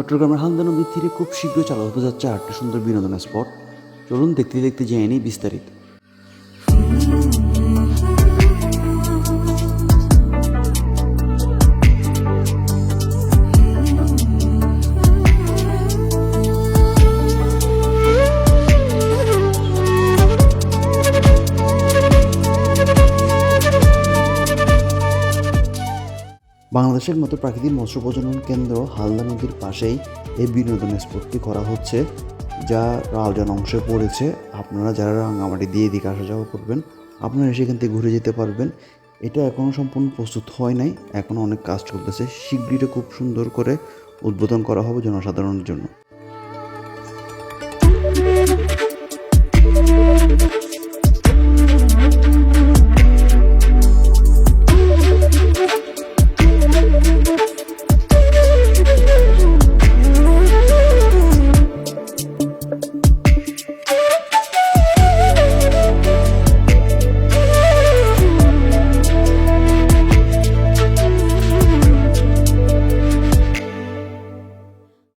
চট্টগ্রামের হালদা নদীর তীরে খুব শীঘ্র চালু হতে যাচ্ছে আটটা সুন্দর বিনোদনের স্পট। চলুন দেখতে দেখতে জেনে বিস্তারিত। বাংলাদেশের মতো প্রাকৃতিক মৎস্য প্রজনন কেন্দ্র হালদা নদীর পাশেই এই বিনোদন স্পটটি করা হচ্ছে, যা রাউজান অংশে পড়েছে। আপনারা যারা রাঙামাটি দিয়ে এদিকে আসা যাওয়া করবেন, আপনারা সেখান থেকে ঘুরে যেতে পারবেন। এটা এখনও সম্পূর্ণ প্রস্তুত হয় নাই এখনও অনেক কাজ চলতেছে। শীঘ্রই খুব সুন্দর করে উদ্বোধন করা হবে জনসাধারণের জন্য।